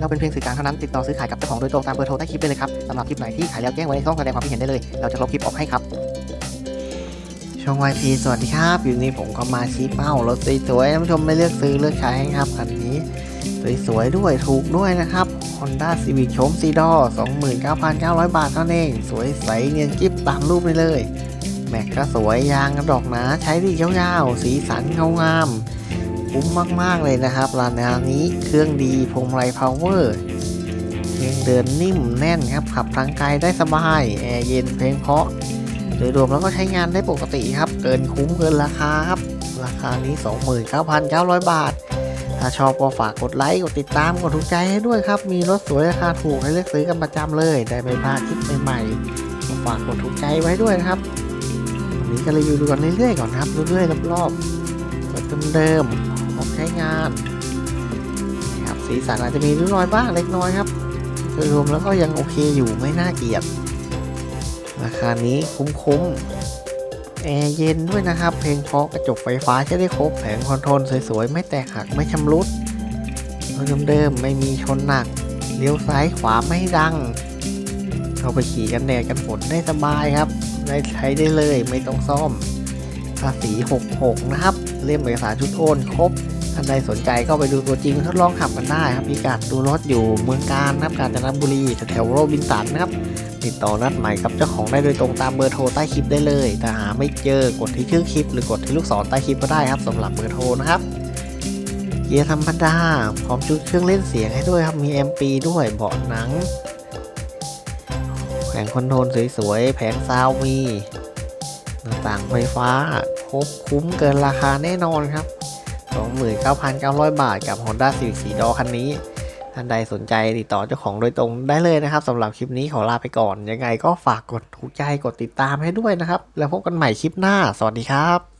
เราเป็นเพียงสื่อกลางเท่านั้นติดต่อซื้อขายกับเจ้าของโดยตรงตามเบอร์โทรใต้คลิปได้เลยครับสำหรับคลิปไหนที่ขายแล้วแจ้งไว้ในช่องแสดงความคิดเห็นได้เลย เราจะลบคลิปออกให้ครับช่องวายพีสวัสดีครับ อยู่นี่ผมก็มาชี้เป้ารถสวยๆท่านผู้ชมไม่เลือกซื้อเลือกใช้ครับคันนี้สวยๆด้วยถูกด้วยนะครับ Honda Civic โฉมซีดอ29,900 บาทเท่านั้นเองสวยใสเนียนกิ๊บตามรูปเลยเลยแม็กก็สวยยางกระดอกหนาใช้ดียาวๆสีสันเงางาม คุ้มมาก ๆ เลยนะครับร้านนี้เครื่องดีพวงมาลัยพาวเวอร์เพลงเดินนิ่มแน่นครับขับทางไกลได้สบายแอร์เย็นเพลงเพราะโดยรวมแล้วก็ใช้งานได้ปกติครับ เกินคุ้มเกินราคาครับ ราคานี้ 29,900 บาท ถ้าชอบก็ฝากกดไลค์ กดติดตาม กดถูกใจให้ด้วยครับ มีรถสวยราคาถูกให้เลือกซื้อกันประจำเลย ได้ไม่พลาดคลิปใหม่ๆฝากกดถูกใจไว้ด้วยนะครับวันนี้ก็รีวิวดูกันเรื่อยๆก่อนครับเรื่อยๆรอบๆเปิดเดิมๆ้อมใช้งานนะครับสีสันอาจจะมีริ้วรอยบ้างเล็กน้อยครับโดยรวมแล้วก็ยังโอเคอยู่ไม่น่าเกลียด ราคานี้คุ้มๆแอร์เย็นด้วยนะครับ เพลงเพราะกระจกไฟฟ้าใช้ได้ครบแผงคอนโทรลสวยๆ ไม่แตกหักไม่ชำรุดรถเดิมๆไม่มีชนหนักเลี้ยวซ้ายขวาไม่ดังเอาไปขี่กันแดดกันฝนได้สบายครับ ได้ใช้ได้เลยไม่ต้องซ่อมภาษี 66 นะครับ เล่มเอกสารชุดโอนครบ ท่านใดสนใจก็ไปดูตัวจริงทดลองขับกันได้ครับพิกัดดูรถอยู่เมืองการนะครับกาญจนบุรีแถวโรบินสันนะครับติดต่อนัดใหมายกับเจ้าของได้โดยตรงตามเบอร์โทรใต้คลิปได้เลยถ้าหาไม่เจอกดที่ชื่อคลิป หรือกดที่ลูกศรใต้คลิปก็ได้ครับสำหรับเบอร์โทรนะครับเกียร์ธรรมดาพร้อมชุดเครื่องเล่นเสียงให้ด้วยครับมี MP ด้วยเบาะหนังแผงคอนโทรลสวยๆ แผงซาวมีหน้าต่างไฟฟ้าครบคุ้มเกินราคาแน่นอนครับ 29,900 บาทกับ Honda Civic สีดอคันนี้ ท่านใดสนใจติดต่อเจ้าของโดยตรงได้เลยนะครับสำหรับคลิปนี้ขอลาไปก่อน ยังไงก็ฝากกดถูกใจกดติดตามให้ด้วยนะครับ แล้วพบกันใหม่คลิปหน้า สวัสดีครับ